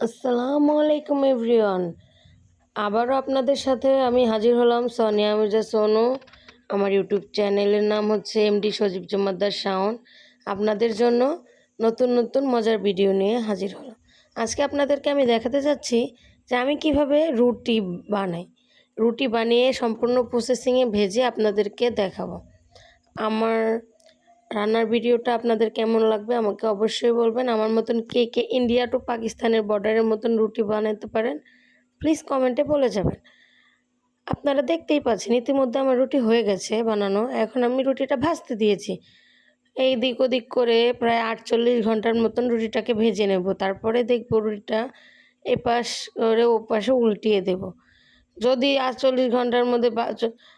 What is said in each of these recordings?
আসসালামু আলাইকুম এভরিওয়ান। আবারও আপনাদের সাথে আমি হাজির হলাম সোনিয়া মির্জা সোনু। আমার ইউটিউব চ্যানেলের নাম হচ্ছে এমডি সজীব জমাদ্দার শাওন। আপনাদের জন্য নতুন নতুন মজার ভিডিও নিয়ে হাজির হলাম। আজকে আপনাদেরকে আমি দেখাতে যাচ্ছি যে আমি কীভাবে রুটি বানাই। রুটি বানিয়ে সম্পূর্ণ প্রসেসিংয়ে ভেজে আপনাদেরকে দেখাবো। আমার রান্নার ভিডিওটা আপনাদের কেমন লাগবে আমাকে অবশ্যই বলবেন। আমার মতন কে কে ইন্ডিয়া টু পাকিস্তানের বর্ডারের মতন রুটি বানাতে পারেন প্লিজ কমেন্টে বলে যাবেন। আপনারা দেখতেই পাচ্ছেন, ইতিমধ্যে আমার রুটি হয়ে গেছে বানানো। এখন আমি রুটিটা ভাজতে দিয়েছি। এই দিক ওদিক করে প্রায় আটচল্লিশ ঘণ্টার মতন রুটিটাকে ভেজে নেব। তারপরে দেখব রুটিটা এপাশ করে ওপাশে উল্টিয়ে দেব। যদি আটচল্লিশ ঘণ্টার মধ্যে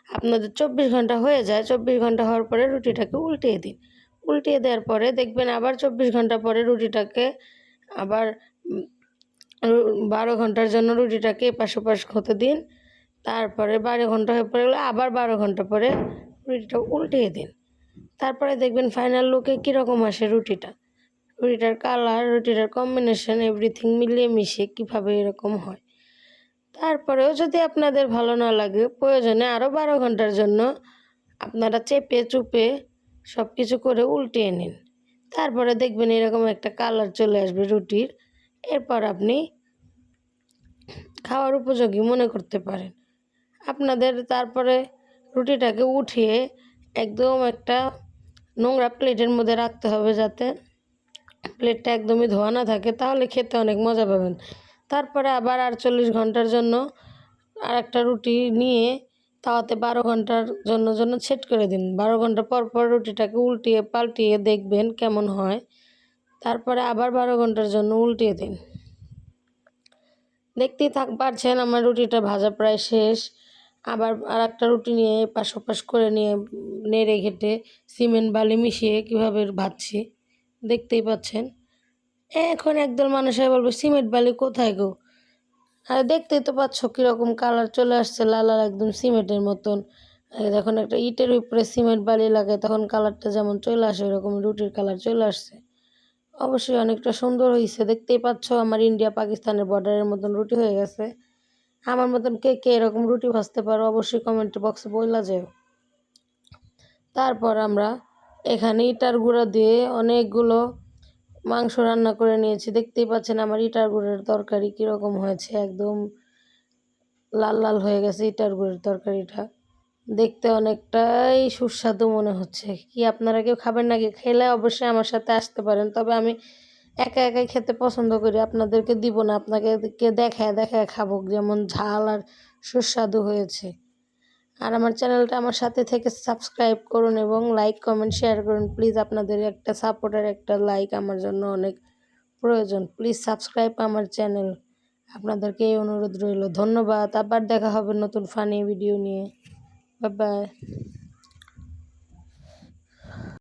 আপনাদের চব্বিশ ঘণ্টা হয়ে যায়, চব্বিশ ঘণ্টা হওয়ার পরে রুটিটাকে উল্টিয়ে দিন। উল্টিয়ে দেওয়ার পরে দেখবেন আবার চব্বিশ ঘণ্টা পরে রুটিটাকে আবার বারো ঘণ্টার জন্য রুটিটাকে এপাশ ওপাশ হতে দিন। তারপরে বারো ঘণ্টা হয়ে পরে আবার বারো ঘণ্টা পরে রুটিটা উল্টিয়ে দিন। তারপরে দেখবেন ফাইনাল লুকে কীরকম আসে রুটিটা? রুটিটার কালার রুটিটার কম্বিনেশন এভরিথিং মিলিয়ে মিশিয়ে কীভাবে এরকম হয়? তারপরেও যদি আপনাদের ভালো না লাগে, প্রয়োজনে আরও বারো ঘণ্টার জন্য আপনারা চেপে চুপে সব কিছু করে উল্টিয়ে নিন। তারপরে দেখবেন এরকম একটা কালার চলে আসবে রুটির। এরপর আপনি খাওয়ার উপযোগী মনে করতে পারেন। আপনাদের তারপরে রুটিটাকে উঠিয়ে একদম একটা নোংরা প্লেটের মধ্যে রাখতে হবে যাতে প্লেটটা একদমই ধোয়া না থাকে, তাহলে খেতে অনেক মজা পাবেন। তারপরে আবার আটচল্লিশ ঘণ্টার জন্য আর একটা রুটি নিয়ে তাওয়াতে বারো ঘণ্টার জন্য জন্য সেট করে দিন। বারো ঘণ্টা পর পর রুটিটাকে উল্টিয়ে পাল্টিয়ে দেখবেন কেমন হয়। তারপরে আবার বারো ঘণ্টার জন্য উল্টিয়ে দিন। দেখতেই থাক, পারছেন আমার রুটিটা ভাজা প্রায় শেষ। আবার আর একটা রুটি নিয়ে পাশ ওপাশ করে নিয়ে নেড়ে ঘেটে সিমেন্ট বালি মিশিয়ে কীভাবে ভাজছি দেখতেই পাচ্ছেন। এখন একদল মানুষের বলবে, সিমেন্ট বালি কোথায় গো? আর দেখতেই তো পাচ্ছ কীরকম কালার চলে আসছে, লাল লাল একদম সিমেন্টের মতন। যখন একটা ইটের উপরে সিমেন্ট বালি লাগে, তখন কালারটা যেমন চলে আসে ওরকম রুটির কালার চলে আসছে। অবশ্যই অনেকটা সুন্দর হয়েছে দেখতেই পাচ্ছ আমার ইন্ডিয়া পাকিস্তানের বর্ডারের মতন রুটি হয়ে গেছে। আমার মতন কে কে এরকম রুটি ভাজতে পারো, অবশ্যই কমেন্ট বক্সে বইলা যেও। তারপর আমরা এখানে ইটার গুঁড়া দিয়ে অনেকগুলো মাংস রান্না করে নিয়েছি। দেখতেই পাচ্ছেন আমার ইটার গুঁড়ের তরকারি কীরকম হয়েছে। একদম লাল লাল হয়ে গেছে ইটার গুঁড়ের তরকারিটা। দেখতে অনেকটাই সুস্বাদু মনে হচ্ছে। কি আপনারা কেউ খাবেন নাকি? খেলে অবশ্যই আমার সাথে আসতে পারেন। তবে আমি একা একাই খেতে পছন্দ করি। আপনাদেরকে দিব না। আপনাকে দেখায় দেখায় খাব। যেমন ঝাল আর সুস্বাদু হয়েছে। আর আমার চ্যানেলটা আমার সাথে থেকে সাবস্ক্রাইব করুন এবং লাইক, কমেন্ট, শেয়ার করুন। প্লিজ আপনাদের একটা সাপোর্টের একটা লাইক আমার জন্য অনেক প্রয়োজন। প্লিজ সাবস্ক্রাইব আমার চ্যানেল। আপনাদেরকে এই অনুরোধ রইল। ধন্যবাদ। আবার দেখা হবে নতুন ফানি ভিডিও নিয়ে। বাই